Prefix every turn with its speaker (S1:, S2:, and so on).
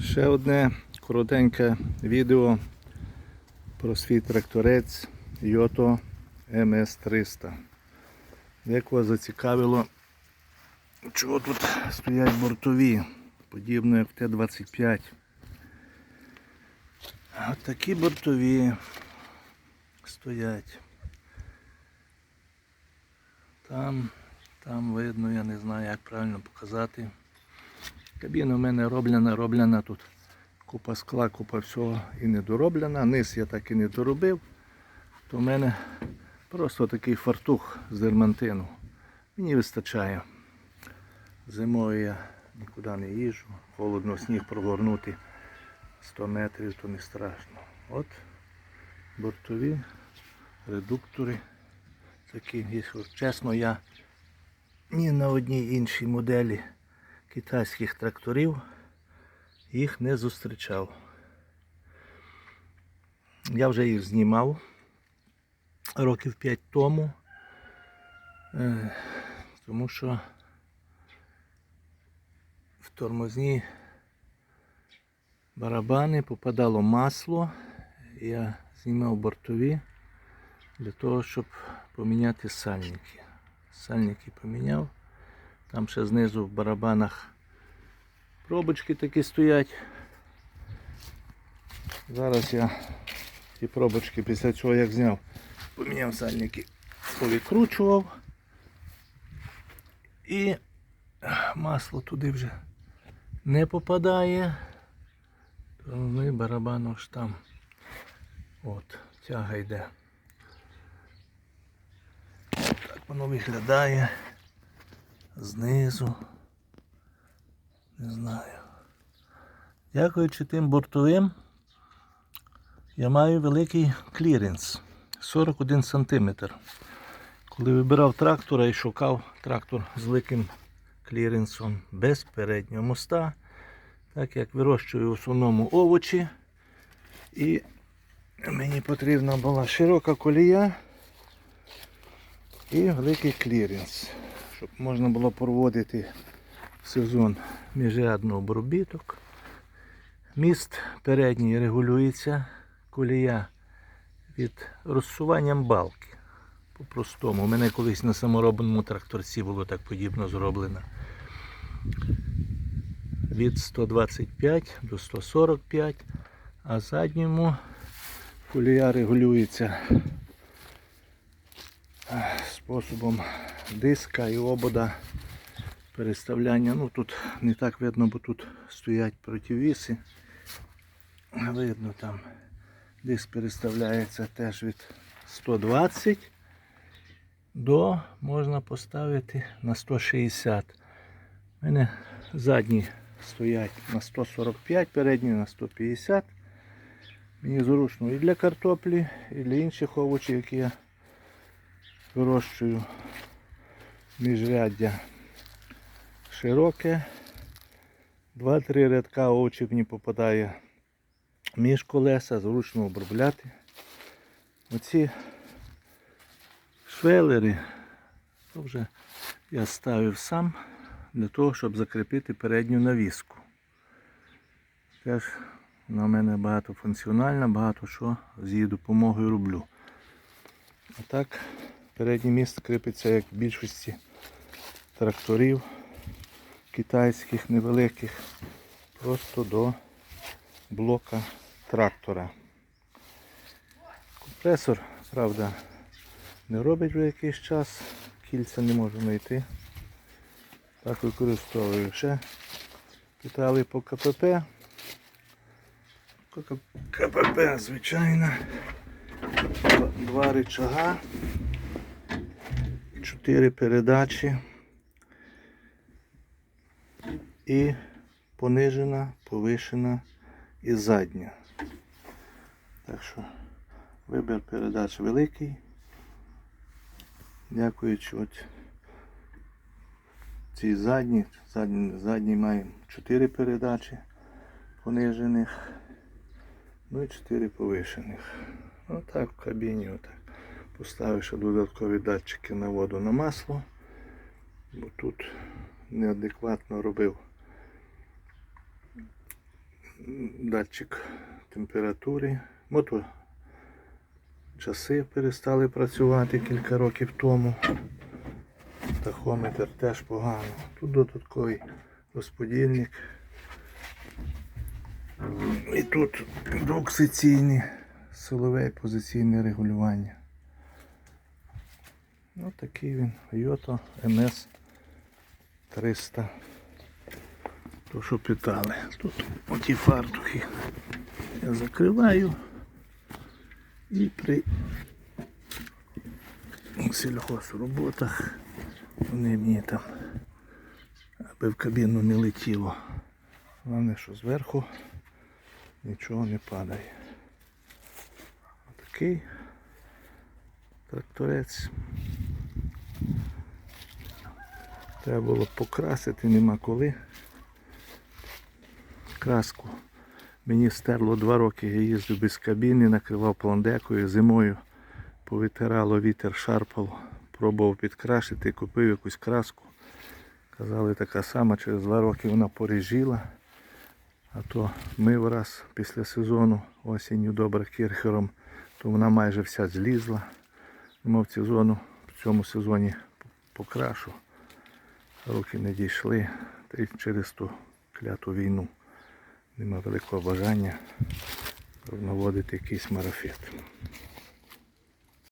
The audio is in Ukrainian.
S1: Ще одне коротеньке відео про свій тракторець Yото MS300. Як вас зацікавило, чого тут стоять бортові, подібно як в Т-25. От такі бортові стоять. Там, там видно, я не знаю, як правильно показати. Кабіна в мене роблена, роблена тут. Купа скла, купа всього і не дороблена. Низ я так і не доробив. То в мене просто такий фартух з дермантину. Мені вистачає. Зимою я нікуди не їжджу. Холодно сніг прогорнути 100 метрів, то не страшно. От бортові редуктори. Такі, чесно, я ні на одній іншій моделі китайських тракторів їх не зустрічав. Я вже їх знімав років 5 тому, е, тому що в тормозні барабани попадало масло, я знімав бортові для того, щоб поміняти сальники. Сальники поміняв. Там ще знизу в барабанах пробочки такі стоять. Зараз я ці пробочки після цього як зняв, поміняв сальники, повикручував і масло туди вже не попадає. Тормозний барабан аж там. От, тяга йде. Так воно виглядає знизу. Не знаю. Дякуючи тим бортовим, я маю великий кліренс 41 см. Коли вибирав трактора і шукав трактор з великим кліренсом без переднього моста, так як вирощую в основному овочі, і мені потрібна була широка колія і великий кліренс, щоб можна було проводити сезон міжрядний обробіток. Міст передній регулюється, колія від розсуванням балки. По-простому. У мене колись на саморобному тракторці було так подібно зроблено. Від 125 до 145, а задньому колія регулюється е, способом диска і обода переставляння. Ну тут не так видно, бо тут стоять противіси. Видно там диск переставляється теж від 120 до можна поставити на 160. У мене задні стоять на 145, передні на 150. Мені зручно і для картоплі, і для інших овочів, які я вирощую міжряддя широке. Два-три рядка овочів мені попадає між колеса, зручно обробляти. Оці швелери то вже я ставив сам для того, щоб закріпити передню навіску. Теж вона в мене багатофункціональна, багато що з її допомогою роблю. А так, Переднє місце кріпиться, як в більшості тракторів китайських невеликих. Просто до блока трактора. Компресор, правда, не робить вже якийсь час, кільця не можу знайти. Так використовую ще. Питали по КПП. КПП, звичайно. Два речага. 4 передачі і понижена, повишена і задня. Так що вибір передач великий. Дякуючи от цій задній, задній, задній маємо 4 передачі понижених, ну і 4 повишених. Ну, отак в кабіні. отак. Поставив ще додаткові датчики на воду на масло, бо тут неадекватно робив датчик температури. Мото часи перестали працювати кілька років тому. Тахометр теж погано. Тут додатковий розподільник. І тут двохсекційні силове і позиційне регулювання. Ну такий він. Йото МС 300. То, що питали. Тут оті фартухи я закриваю і при сільхозроботах вони мені там, аби в кабіну не летіло. Головне, що зверху нічого не падає. Такий тракторець. Треба було покрасити, нема коли. Краску. Мені стерло два роки, я їздив без кабіни, накривав пландекою, зимою повитирало вітер, шарпало, пробував підкрашити, купив якусь краску. Казали, така сама, через два роки вона поріжіла. А то мив раз після сезону осінню добре кірхером, то вона майже вся злізла. Думав, цю зону в цьому сезоні покрашу. Руки не дійшли, через ту кляту війну нема великого бажання наводити якийсь марафет.